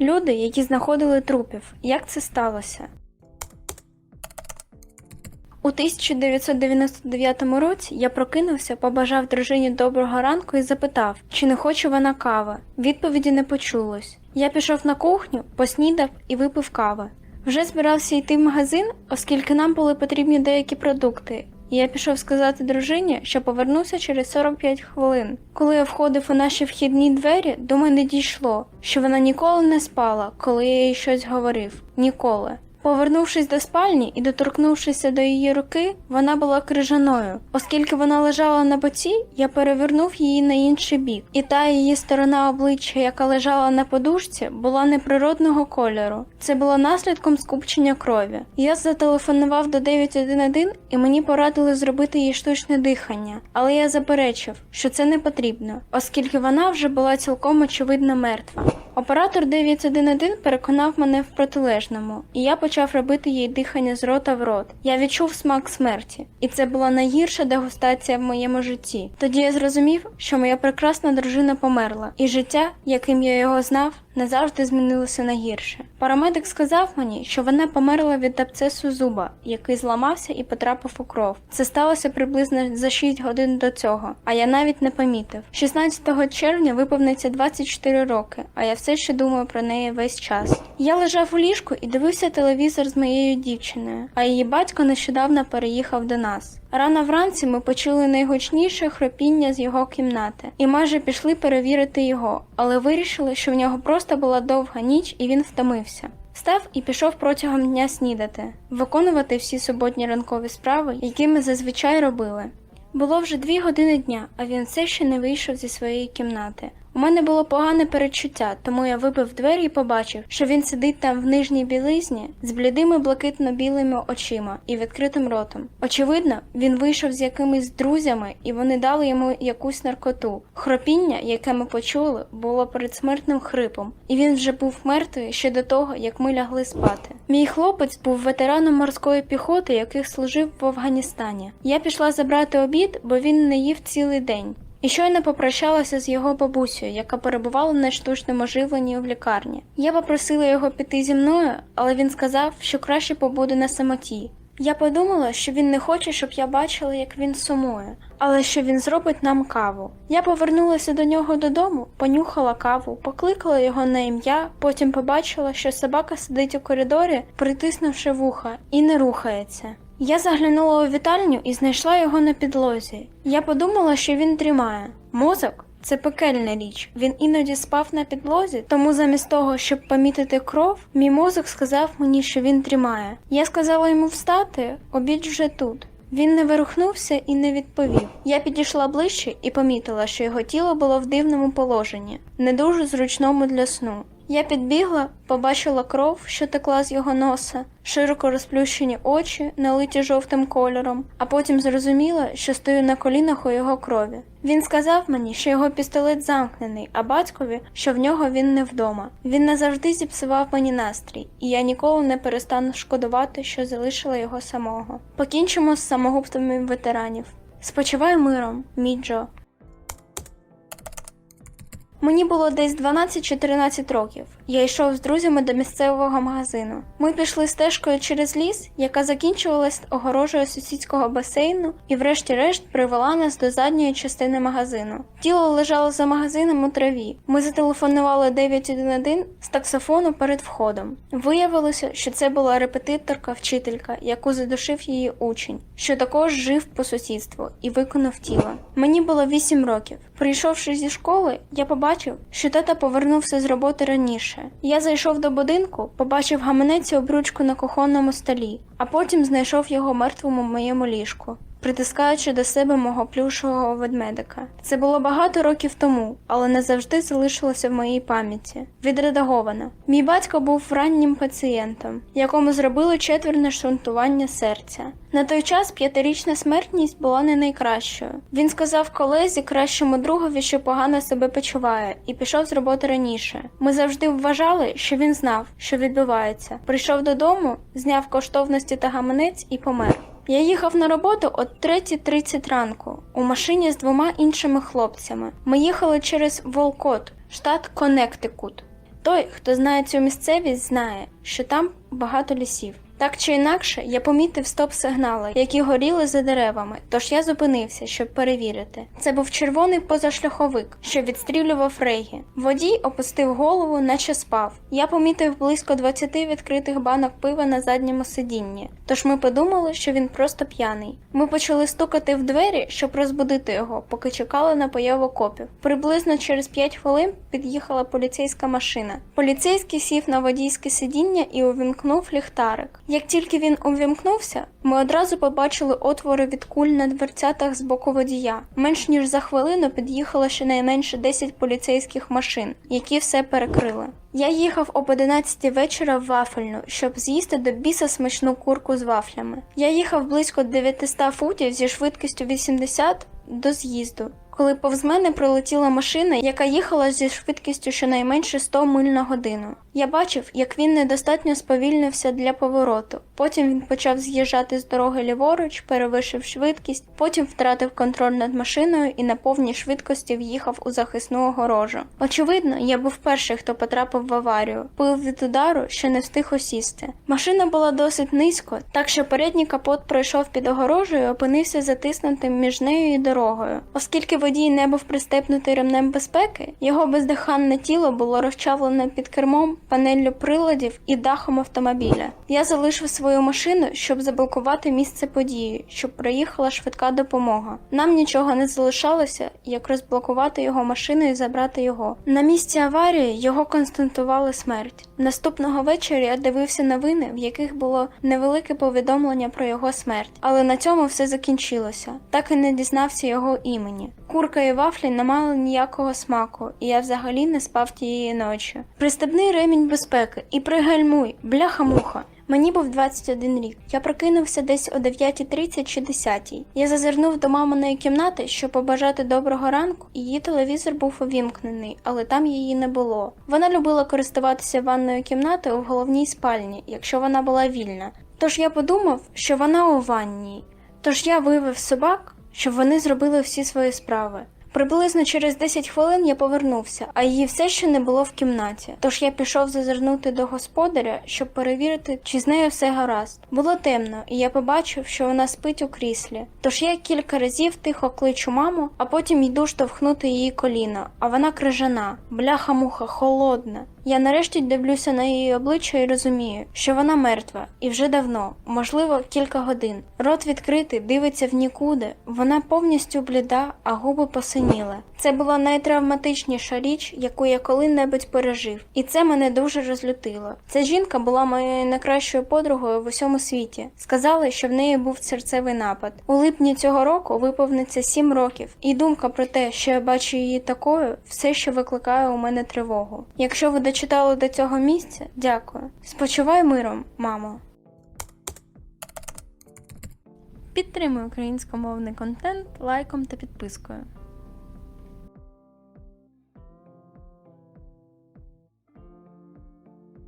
Люди, які знаходили трупів. Як це сталося? У 1999 році я прокинувся, побажав дружині доброго ранку і запитав, чи не хоче вона кави. Відповіді не почулось. Я пішов на кухню, поснідав і випив кави. Вже збирався йти в магазин, оскільки нам були потрібні деякі продукти. Я пішов сказати дружині, що повернуся через 45 хвилин. Коли я входив у наші вхідні двері, до мене дійшло, що вона ніколи не спала, коли я їй щось говорив. Ніколи. Повернувшись до спальні і доторкнувшися до її руки, вона була крижаною. Оскільки вона лежала на боці, я перевернув її на інший бік, і та її сторона обличчя, яка лежала на подушці, була неприродного кольору. Це було наслідком скупчення крові. Я зателефонував до 911 і мені порадили зробити їй штучне дихання, але я заперечив, що це не потрібно, оскільки вона вже була цілком очевидно мертва. Оператор 911 переконав мене в протилежному, і я почав робити їй дихання з рота в рот. Я відчув смак смерті, і це була найгірша дегустація в моєму житті. Тоді я зрозумів, що моя прекрасна дружина померла, і життя, яким я його знав, назавжди змінилося на гірше. Парамедик сказав мені, що вона померла від абцесу зуба, який зламався і потрапив у кров. Це сталося приблизно за 6 годин до цього, а я навіть не помітив. 16 червня виповниться 24 роки, а я все ще думаю про неї весь час. Я лежав у ліжку і дивився телевізор з моєю дівчиною, а її батько нещодавно переїхав до нас. Рано вранці ми почули найгучніше хропіння з його кімнати і майже пішли перевірити його, але вирішили, що в нього просто була довга ніч і він втомився. Встав і пішов протягом дня снідати, виконувати всі суботні ранкові справи, які ми зазвичай робили. Було вже дві години дня, а він все ще не вийшов зі своєї кімнати. У мене було погане передчуття, тому я вибив двері і побачив, що він сидить там в нижній білизні з блідими блакитно-білими очима і відкритим ротом. Очевидно, він вийшов з якимись друзями, і вони дали йому якусь наркоту. Хропіння, яке ми почули, було передсмертним хрипом, і він вже був мертвий ще до того, як ми лягли спати. Мій хлопець був ветераном морської піхоти, який служив в Афганістані. Я пішла забрати обід, бо він не їв цілий день. І щойно попрощалася з його бабусею, яка перебувала на штучному живленні в лікарні. Я попросила його піти зі мною, але він сказав, що краще побуде на самоті. Я подумала, що він не хоче, щоб я бачила, як він сумує, але що він зробить нам каву. Я повернулася до нього додому, понюхала каву, покликала його на ім'я, потім побачила, що собака сидить у коридорі, притиснувши вуха, і не рухається. Я заглянула у вітальню і знайшла його на підлозі. Я подумала, що він дрімає. Мозок це пекельна річ. Він іноді спав на підлозі, тому замість того, щоб помітити кров, мій мозок сказав мені, що він дрімає. Я сказала йому встати, обід вже тут. Він не вирухнувся і не відповів. Я підійшла ближче і помітила, що його тіло було в дивному положенні, не дуже зручному для сну. Я підбігла, побачила кров, що текла з його носа, широко розплющені очі, налиті жовтим кольором, а потім зрозуміла, що стою на колінах у його крові. Він сказав мені, що його пістолет замкнений, а батькові, що в нього він не вдома. Він назавжди зіпсував мені настрій, і я ніколи не перестану шкодувати, що залишила його самого. Покінчимо з самогубствами ветеранів. Спочивай миром, мій Джо. Мені було десь 12-14 років. Я йшов з друзями до місцевого магазину. Ми пішли стежкою через ліс, яка закінчувалась огорожею сусідського басейну, і, врешті-решт, привела нас до задньої частини магазину. Тіло лежало за магазином у траві. Ми зателефонували 911 з таксофону перед входом. Виявилося, що це була репетиторка-вчителька, яку задушив її учень, що також жив по сусідству і виконав тіло. Мені було 8 років. Прийшовши зі школи, я побачив, що тата повернувся з роботи раніше. Я зайшов до будинку, побачив гаманець і обручку на кухонному столі, а потім знайшов його мертвим у моєму ліжку, притискаючи до себе мого плюшового ведмедика. Це було багато років тому, але не завжди залишилося в моїй пам'яті. Відредаговано. Мій батько був раннім пацієнтом, якому зробили четверне шунтування серця. На той час п'ятирічна смертність була не найкращою. Він сказав колезі, кращому другові, що погано себе почуває, і пішов з роботи раніше. Ми завжди вважали, що він знав, що відбувається. Прийшов додому, зняв коштовності та гаманець і помер. Я їхав на роботу о 3.30 ранку у машині з двома іншими хлопцями. Ми їхали через Волкот, штат Коннектикут. Той, хто знає цю місцевість, знає, що там багато лісів. Так чи інакше, я помітив стоп-сигнали, які горіли за деревами, тож я зупинився, щоб перевірити. Це був червоний позашляховик, що відстрілював рейги. Водій опустив голову, наче спав. Я помітив близько 20 відкритих банок пива на задньому сидінні, тож ми подумали, що він просто п'яний. Ми почали стукати в двері, щоб розбудити його, поки чекали на появу копів. Приблизно через 5 хвилин під'їхала поліцейська машина. Поліцейський сів на водійське сидіння і увімкнув ліхтарик. Як тільки він увімкнувся, ми одразу побачили отвори від куль на дверцятах з боку водія. Менш ніж за хвилину під'їхало щонайменше 10 поліцейських машин, які все перекрили. Я їхав об 11 вечора в вафельну, щоб з'їсти до біса смачну курку з вафлями. Я їхав близько 900 футів зі швидкістю 80 до з'їзду. Коли повз мене пролетіла машина, яка їхала зі швидкістю щонайменше 100 миль на годину. Я бачив, як він недостатньо сповільнився для повороту. Потім він почав з'їжджати з дороги ліворуч, перевищив швидкість, потім втратив контроль над машиною і на повній швидкості в'їхав у захисну огорожу. Очевидно, я був перший, хто потрапив в аварію. Пив від удару, що не встиг осісти. Машина була досить низько, так що передній капот пройшов під огорожею і опинився затиснутим між нею і дорогою. Оскільки водій не був пристепнутий ремнем безпеки, його бездиханне тіло було розчавлене під кермом, панеллю приладів і дахом автомобіля. Я залишив свою машину, щоб заблокувати місце події, щоб проїхала швидка допомога. Нам нічого не залишалося, як розблокувати його машину і забрати його. На місці аварії його констатували смерть. Наступного вечора я дивився новини, в яких було невелике повідомлення про його смерть, але на цьому все закінчилося. Так і не дізнався його імені. Курка і вафлі не мали ніякого смаку, і я взагалі не спав тієї ночі. Пристебний ремінь безпеки і пригальмуй, бляха-муха. Мені був 21 рік. Я прокинувся десь о 9.30 чи 10. Я зазирнув до маминої кімнати, щоб побажати доброго ранку. Її телевізор був увімкнений, але там її не було. Вона любила користуватися ванною кімнатою в головній спальні, якщо вона була вільна. Тож я подумав, що вона у ванній. Тож я вивів собак, щоб вони зробили всі свої справи. Приблизно через 10 хвилин я повернувся, а її все ще не було в кімнаті. Тож я пішов зазирнути до господаря, щоб перевірити, чи з нею все гаразд. Було темно, і я побачив, що вона спить у кріслі. Тож я кілька разів тихо кличу маму, а потім йду штовхнути її коліна, а вона крижана, бляха-муха, холодна. Я нарешті дивлюся на її обличчя і розумію, що вона мертва, і вже давно, можливо, кілька годин. Рот відкритий, дивиться в нікуди. Вона повністю бліда, а губи посиніли. Це була найтравматичніша річ, яку я коли-небудь пережив, і це мене дуже розлютило. Ця жінка була моєю найкращою подругою в усьому світі. Сказали, що в неї був серцевий напад. У липні цього року виповниться сім років, і думка про те, що я бачу її такою, все ще викликає у мене тривогу. Якщо ви дочитали до цього місця, дякую. Спочивай миром, мамо. Підтримуй українськомовний контент лайком та підпискою.